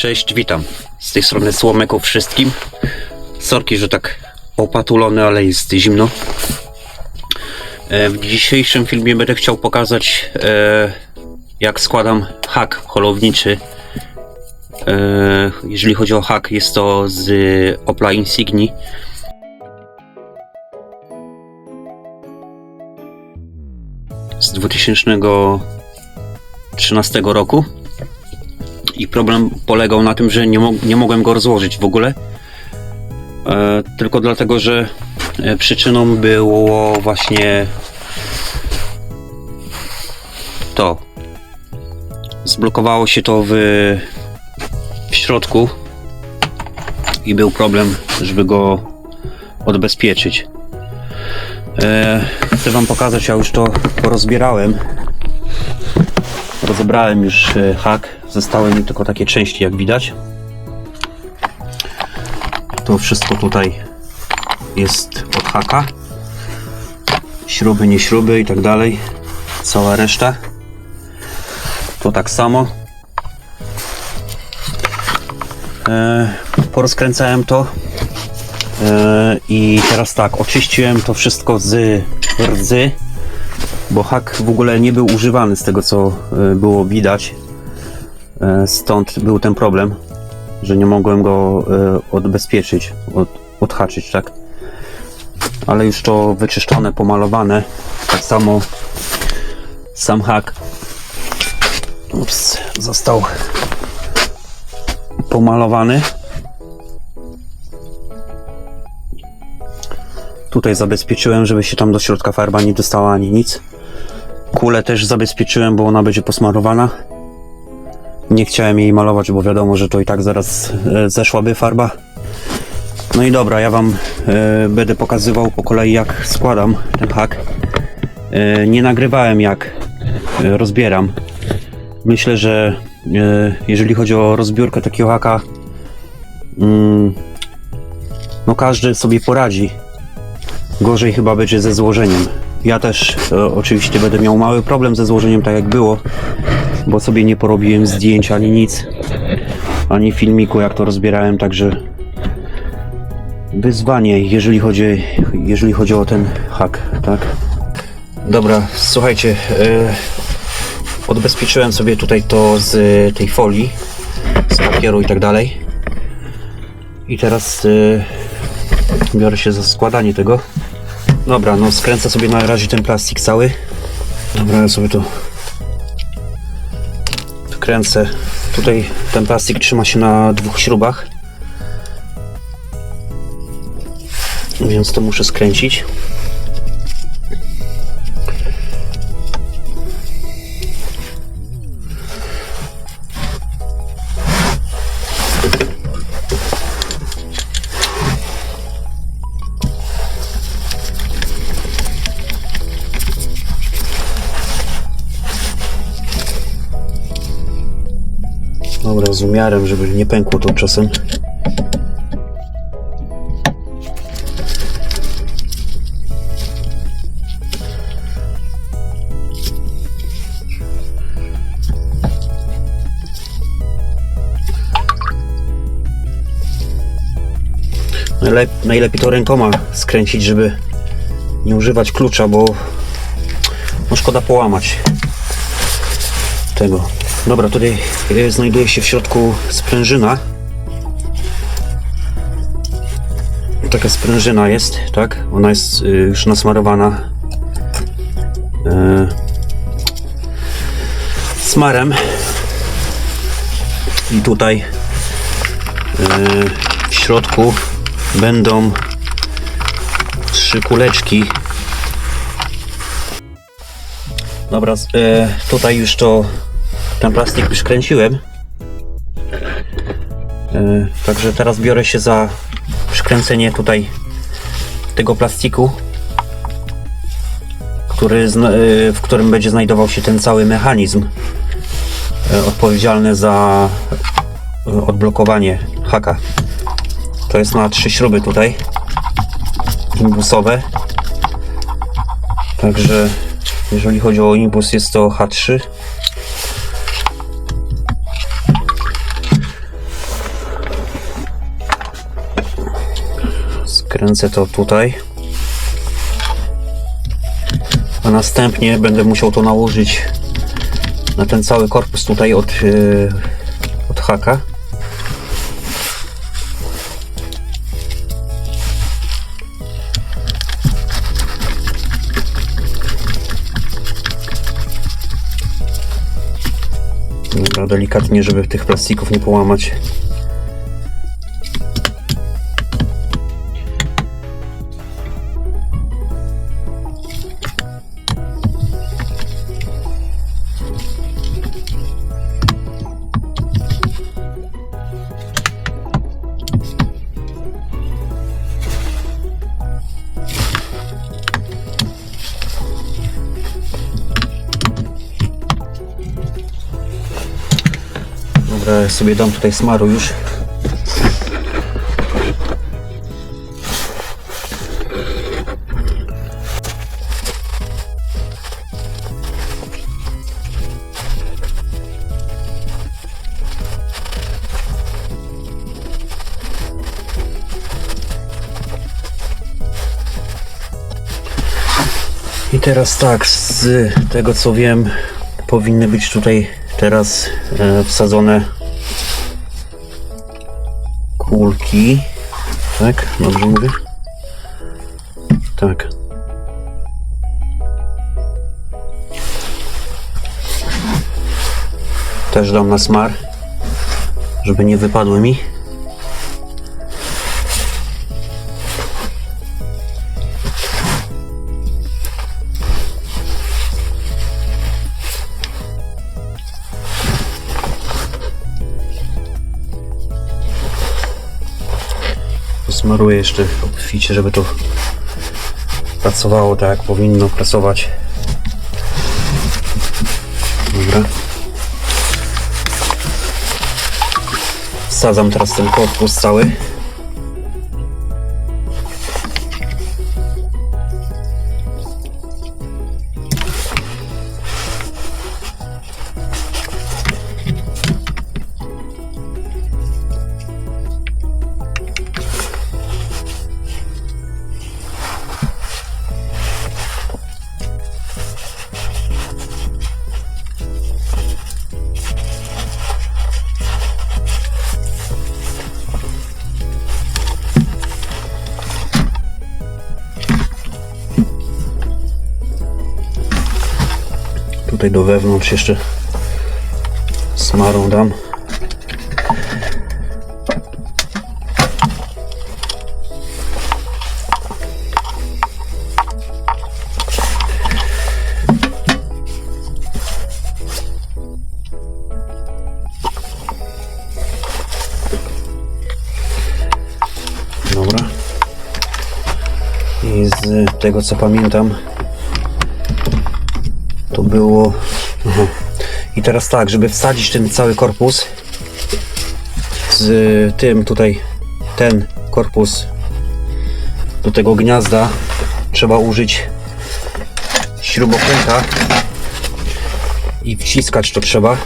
Cześć, witam. Z tej strony Słomeko wszystkim. Sorki, że tak opatulony, ale jest zimno. E, W dzisiejszym filmie będę chciał pokazać, e, jak składam hak holowniczy. E, Jeżeli chodzi o hak, jest to z Opla Insigni. Z 2013 roku i problem polegał na tym, że nie, mo- nie mogłem go rozłożyć w ogóle. E, tylko dlatego, że e, przyczyną było właśnie to. Zblokowało się to w, w środku i był problem, żeby go odbezpieczyć. E, chcę Wam pokazać, ja już to porozbierałem. Rozebrałem już e, hak. Zostały mi tylko takie części, jak widać. To wszystko tutaj jest od haka. Śruby, nie śruby i tak dalej. Cała reszta. To tak samo. E, porozkręcałem to. E, I teraz tak, oczyściłem to wszystko z rdzy bo hak w ogóle nie był używany z tego co y, było widać. E, Stąd był ten problem, że nie mogłem go y, odbezpieczyć, od, odhaczyć, tak? Ale już to wyczyszczone, pomalowane. Tak samo sam hak ups, został pomalowany. Tutaj zabezpieczyłem, żeby się tam do środka farba nie dostała ani nic. Kulę też zabezpieczyłem, bo ona będzie posmarowana. Nie chciałem jej malować, bo wiadomo, że to i tak zaraz e, zeszłaby farba. No i dobra, ja Wam e, będę pokazywał po kolei jak składam ten hak. E, nie nagrywałem jak rozbieram. Myślę, że jeżeli chodzi o rozbiórkę takiego haka, mm, no każdy sobie poradzi. Gorzej chyba będzie ze złożeniem. Ja też e, oczywiście będę miał mały problem ze złożeniem, tak jak było, bo sobie nie porobiłem zdjęć ani nic, ani filmiku, jak to rozbierałem, także wyzwanie, jeżeli chodzi, jeżeli chodzi o ten hak, tak? Dobra, słuchajcie, e, odbezpieczyłem sobie tutaj to z e, tej folii, z papieru i tak dalej. I teraz e, biorę się za składanie tego. Dobra, no skręcę sobie na razie ten plastik cały. Dobra, ja sobie to kręcę. Tutaj ten plastik trzyma się na dwóch śrubach. Więc to muszę skręcić. Z umiarem, żeby nie pękło to czasem. Najlep najlepiej to rękoma skręcić, żeby nie używać klucza, bo no szkoda połamać tego. Dobra, tutaj e, znajduje się w środku sprężyna. Taka sprężyna jest, tak? Ona jest y, już nasmarowana e, smarem. I tutaj e, w środku będą trzy kuleczki. Dobra, e, tutaj już to ten plastik przykręciłem. E, Także teraz biorę się za przykręcenie tutaj tego plastiku, który, e, w którym będzie znajdował się ten cały mechanizm e, odpowiedzialny za odblokowanie haka. To jest na trzy śruby tutaj imbusowe. Także jeżeli chodzi o imbus jest to H3 Kręcę to tutaj. A następnie będę musiał to nałożyć na ten cały korpus tutaj od, yy, od haka. Dobra, delikatnie, żeby tych plastików nie połamać. Ja sobie dam tutaj smaru już. I teraz tak, z tego co wiem, powinny być tutaj teraz e, wsadzone kulki. Tak? Dobrze mówię? Tak. Też dam na smar, żeby nie wypadły mi. Smaruję jeszcze obficie, żeby to pracowało tak jak powinno pracować. Dobra. Wsadzam teraz ten korpus cały. Tutaj do wewnątrz jeszcze smarą dam. Dobra. I z tego co pamiętam, to było. Aha. I teraz tak, żeby wsadzić ten cały korpus z tym tutaj, ten korpus do tego gniazda trzeba użyć śrubokręta i wciskać to trzeba.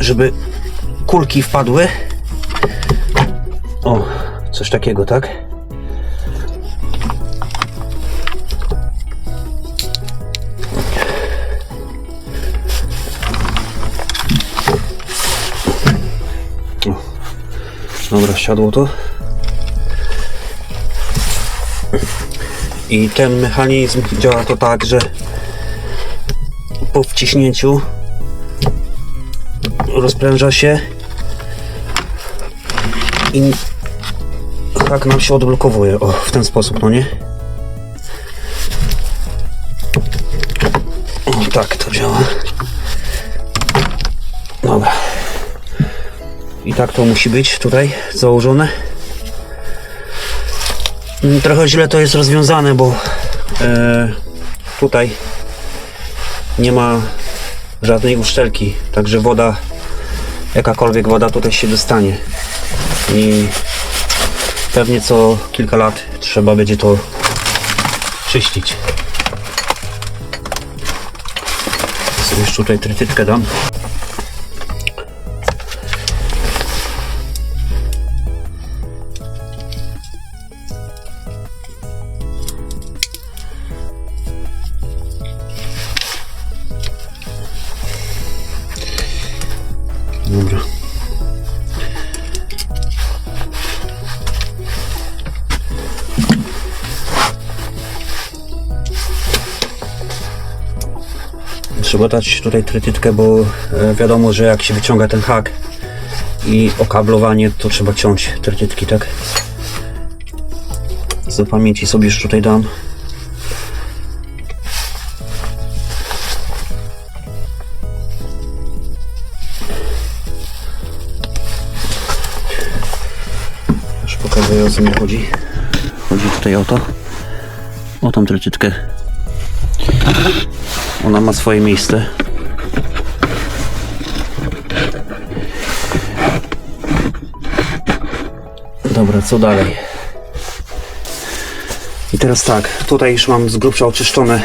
Żeby kulki wpadły. O, coś takiego, tak? Dobra, siadło to. I ten mechanizm działa to tak, że po wciśnięciu rozpręża się i tak nam się odblokowuje. O, w ten sposób, no nie? O, tak to działa. Dobra. I tak to musi być tutaj założone. Mm, Trochę źle to jest rozwiązane, bo e, tutaj nie ma żadnej uszczelki, także woda, jakakolwiek woda tutaj się dostanie i pewnie co kilka lat trzeba będzie to czyścić. Sobie jeszcze tutaj trytytkę dam. Trzeba dać tutaj trytytkę, bo e, wiadomo, że jak się wyciąga ten hak i okablowanie, to trzeba ciąć trytytki, tak? Z pamięci sobie już tutaj dam. Już pokazuję o co mi chodzi. Chodzi tutaj o to. O tą trytytkę. Ona ma swoje miejsce. Dobra, co dalej? I teraz tak, tutaj już mam z grubsza oczyszczone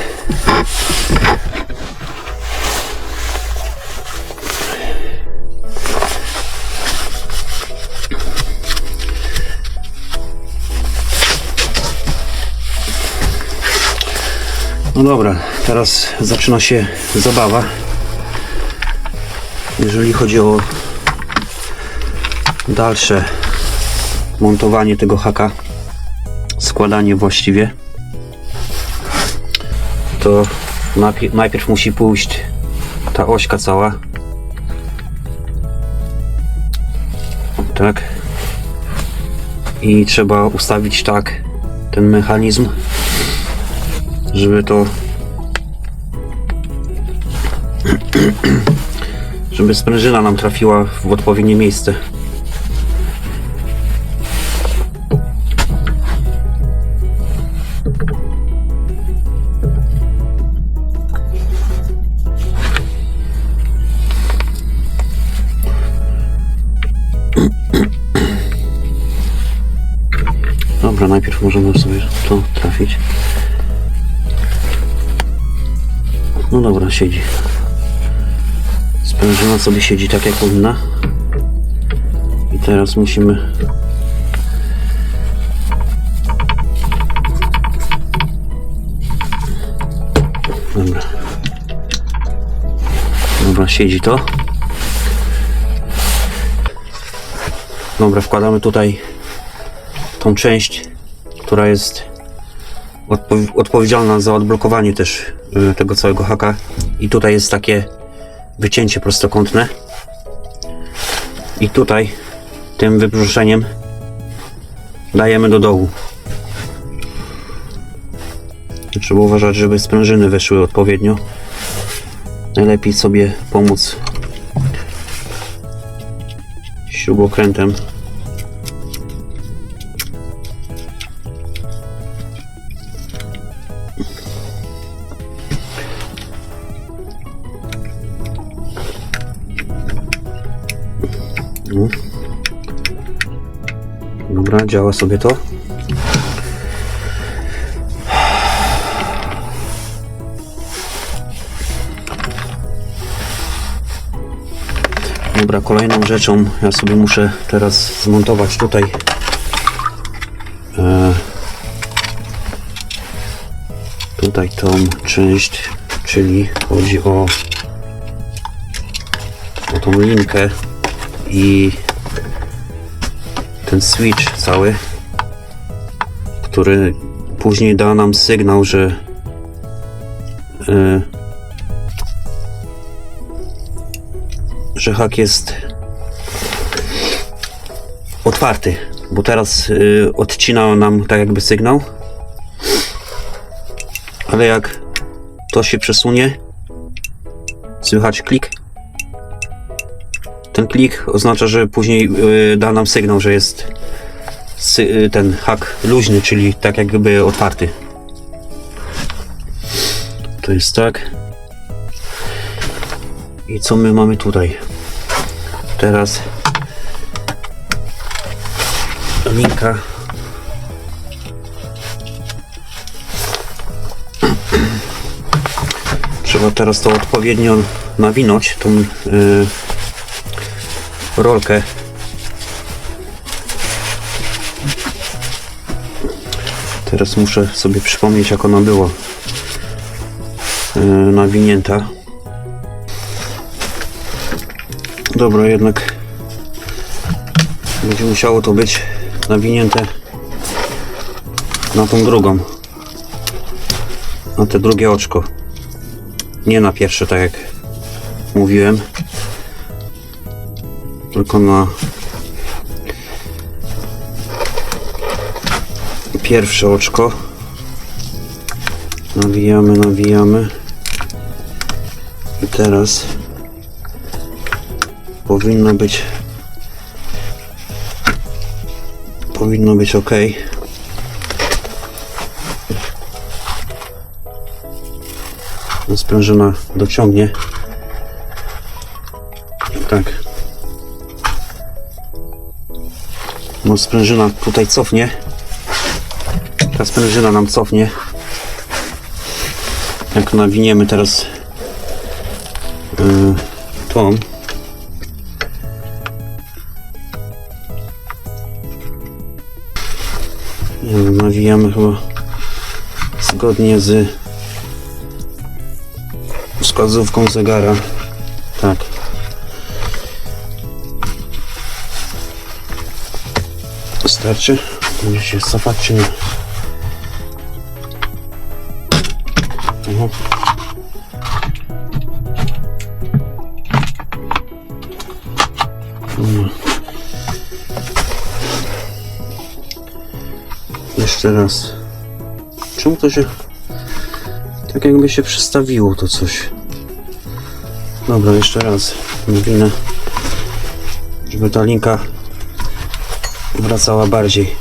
No dobra, teraz zaczyna się zabawa. Jeżeli chodzi o dalsze montowanie tego haka, składanie właściwie, to najpierw, musi pójść ta ośka cała. Tak. I trzeba ustawić tak ten mechanizm, żeby to żeby sprężyna nam trafiła w odpowiednie miejsce. Dobra, najpierw możemy sobie to trafić. No dobra, siedzi. Sprężyna sobie siedzi tak jak powinna. I teraz musimy Dobra. Dobra, siedzi to. Dobra, wkładamy tutaj tą część, która jest odpo- odpowiedzialna za odblokowanie też y, tego całego haka. I tutaj jest takie wycięcie prostokątne. I tutaj tym wybrzuszeniem dajemy do dołu. Trzeba uważać, żeby sprężyny weszły odpowiednio. Najlepiej sobie pomóc śrubokrętem. Dobra, działa sobie to. Dobra, kolejną rzeczą ja sobie muszę teraz zmontować tutaj e, tutaj tą część, czyli chodzi o, o tą linkę i ten switch cały, który później da nam sygnał, że e, że hak jest otwarty, bo teraz y, odcina nam tak jakby sygnał. Ale jak to się przesunie, słychać klik. Ten klik oznacza, że później y, da nam sygnał, że jest y, ten hak luźny, czyli tak jakby otwarty. To jest tak. I co my mamy tutaj? Teraz linka. Trzeba teraz to odpowiednio nawinąć tą y, rolkę. Teraz muszę sobie przypomnieć, jak ona była y, nawinięta. Dobra, jednak będzie musiało to być nawinięte na tą drugą. Na te drugie oczko. Nie na pierwsze, tak jak mówiłem. Tylko na pierwsze oczko. Nawijamy, nawijamy. I teraz powinno być powinno być ok. Sprężyna dociągnie. Tak. No sprężyna tutaj cofnie. Ta sprężyna nam cofnie. Jak nawiniemy teraz yy, tą. Nawijamy chyba zgodnie z wskazówką zegara. Tak. Wystarczy? Będzie się cofać czy nie? Mhm. Mm. Jeszcze raz. Czemu to się... Tak jakby się przestawiło to coś. Dobra, jeszcze raz. Nawinę. Żeby ta linka wracała bardziej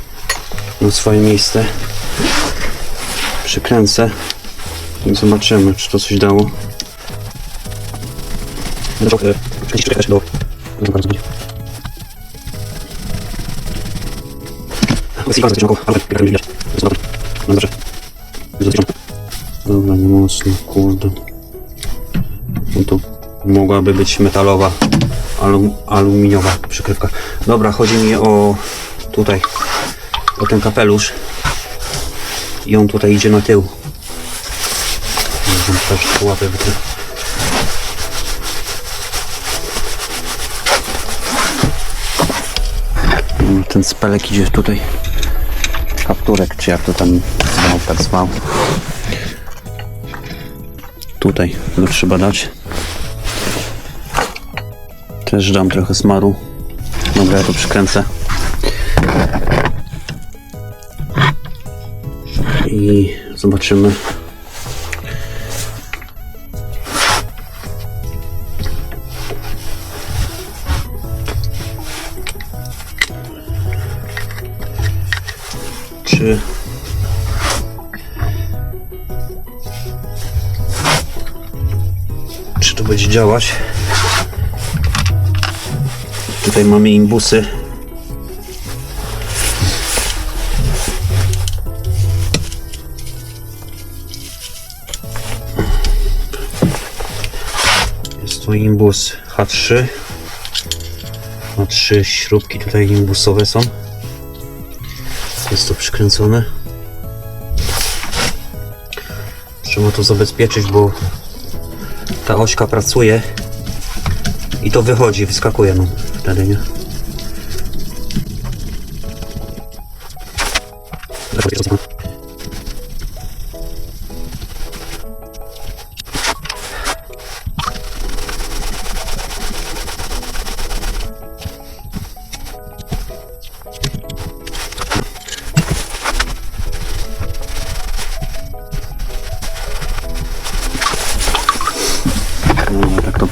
na swoje miejsce. Przykręcę i zobaczymy, czy to coś dało. No. No dobrze. Dobre. Dobra, nie mocno, kurde. No to mogłaby być metalowa, alum, aluminiowa przykrywka. Dobra, chodzi mi o tutaj, o ten kapelusz. I on tutaj idzie na tył. Łapę. No, Ten spelek idzie tutaj. Kapturek, czy jak to tam zwał, tak zwał. Tutaj go trzeba dać. Też dam trochę smaru. Dobra, ja to przykręcę. I zobaczymy. Czy czy to będzie działać? Tutaj mamy imbusy. Imbus H3. Ma trzy śrubki tutaj imbusowe są. Jest to przykręcone. Trzeba to zabezpieczyć, bo ta ośka pracuje i to wychodzi, wyskakuje no wtedy, nie?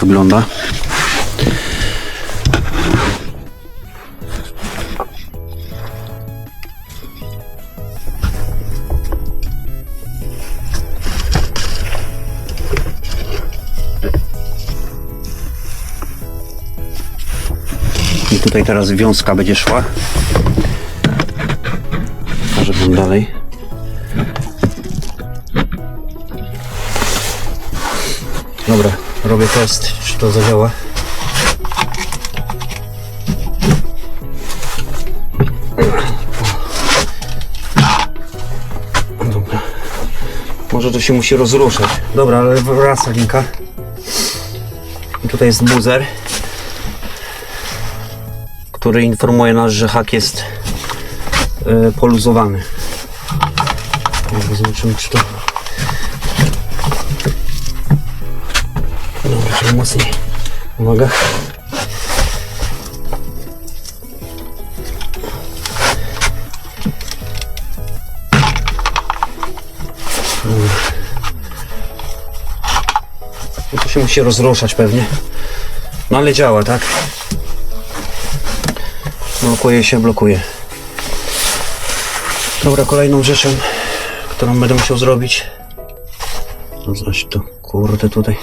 Wygląda. I tutaj teraz wiązka będzie szła. Pokażę wam dalej. Robię test, czy to zadziała. Dobra. Może to się musi rozruszać. Dobra, ale wraca linka. I tutaj jest buzer, który informuje nas, że hak jest e, poluzowany. Zobaczymy, czy to. Mocniej. No to się musi rozruszać pewnie. No ale działa, tak? Blokuje się, blokuje. Dobra, kolejną rzeczą, którą będę musiał zrobić. No zaś to, kurde tutaj.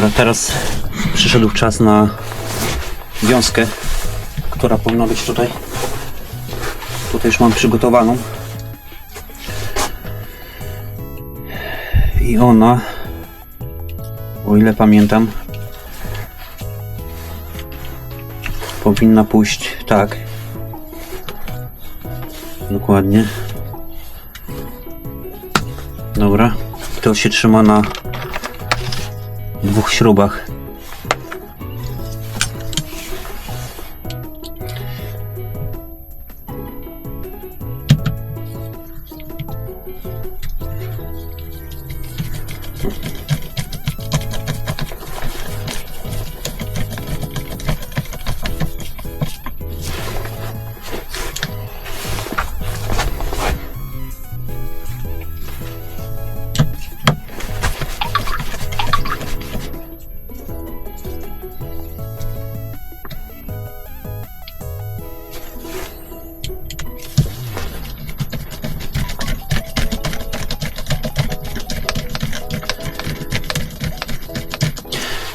Dobra, teraz przyszedł czas na wiązkę, która powinna być tutaj. Tutaj już mam przygotowaną. I ona, o ile pamiętam, powinna pójść tak. Dokładnie. Dobra. To się trzyma na dwóch śrubach.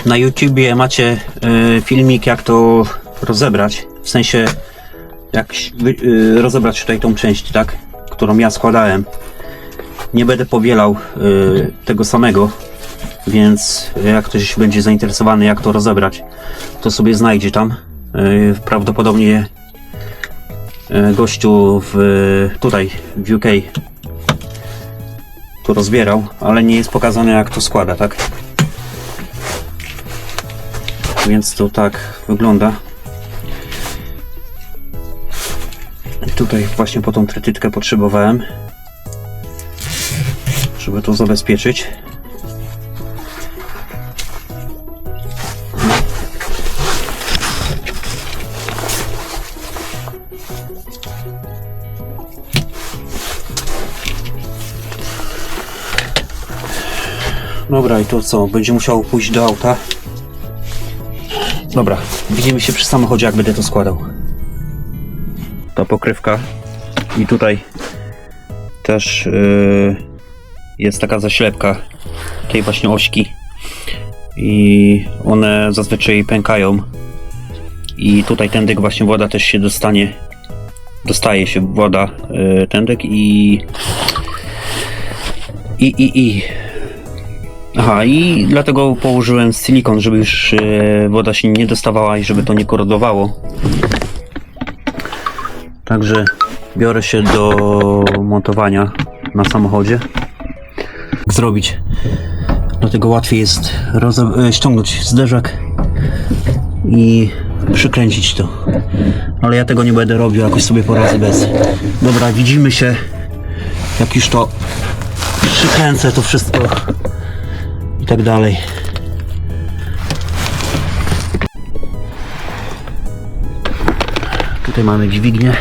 Na YouTubie macie y, filmik, jak to rozebrać. W sensie, jak y, rozebrać tutaj tą część, tak? Którą ja składałem. Nie będę powielał y, tego samego, więc jak ktoś będzie zainteresowany, jak to rozebrać, to sobie znajdzie tam. Y, prawdopodobnie y, gościu w, tutaj w UK to rozbierał, ale nie jest pokazane, jak to składa, tak? Więc to tak wygląda. Tutaj właśnie po tą trytytkę potrzebowałem, żeby to zabezpieczyć. Dobra, i to co? Będzie musiało pójść do auta. Dobra, widzimy się przy samochodzie, jak będę to składał. Ta pokrywka. I tutaj też yy, jest taka zaślepka tej właśnie ośki. I one zazwyczaj pękają. I tutaj tędyk właśnie woda też się dostanie dostaje się woda yy, tędyk i i i i Aha, i dlatego położyłem silikon, żeby już e, woda się nie dostawała i żeby to nie korodowało. Także biorę się do montowania na samochodzie. Zrobić? Dlatego łatwiej jest e, ściągnąć zderzak i przykręcić to. Ale ja tego nie będę robił, jakoś sobie poradzę bez. Dobra, widzimy się, jak już to przykręcę to wszystko i tak dalej. Tutaj mamy dźwignię.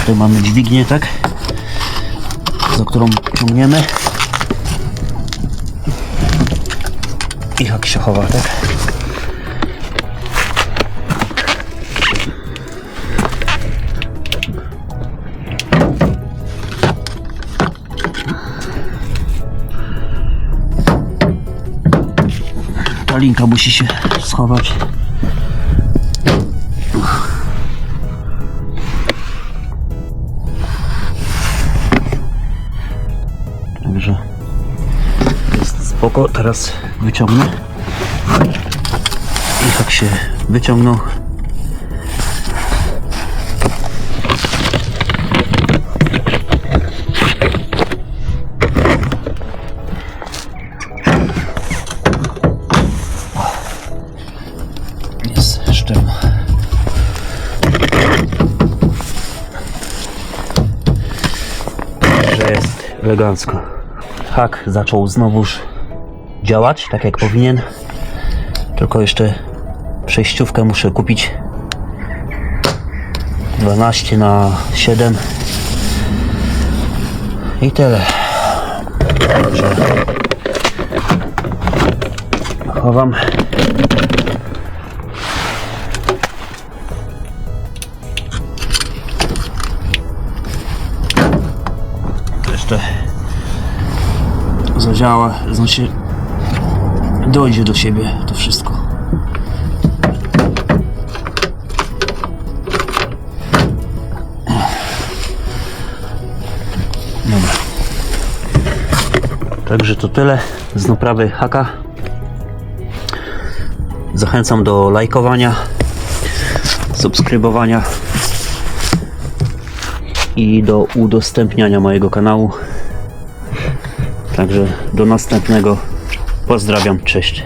Tutaj mamy dźwignię, tak? Za którą ciągniemy. I hak się chowa, tak? Ta musi się schować. Także jest spoko. Teraz wyciągnę. I tak się wyciągnął. Elegancko. Hak zaczął znowuż działać tak jak powinien. Tylko jeszcze przejściówkę muszę kupić. 12 na 7 i tyle. Także chowam. Jeszcze zadziała, znaczy dojdzie do siebie to wszystko. Dobra. Także to tyle z naprawy haka. Zachęcam do lajkowania, subskrybowania i do udostępniania mojego kanału. Także do następnego. Pozdrawiam, cześć.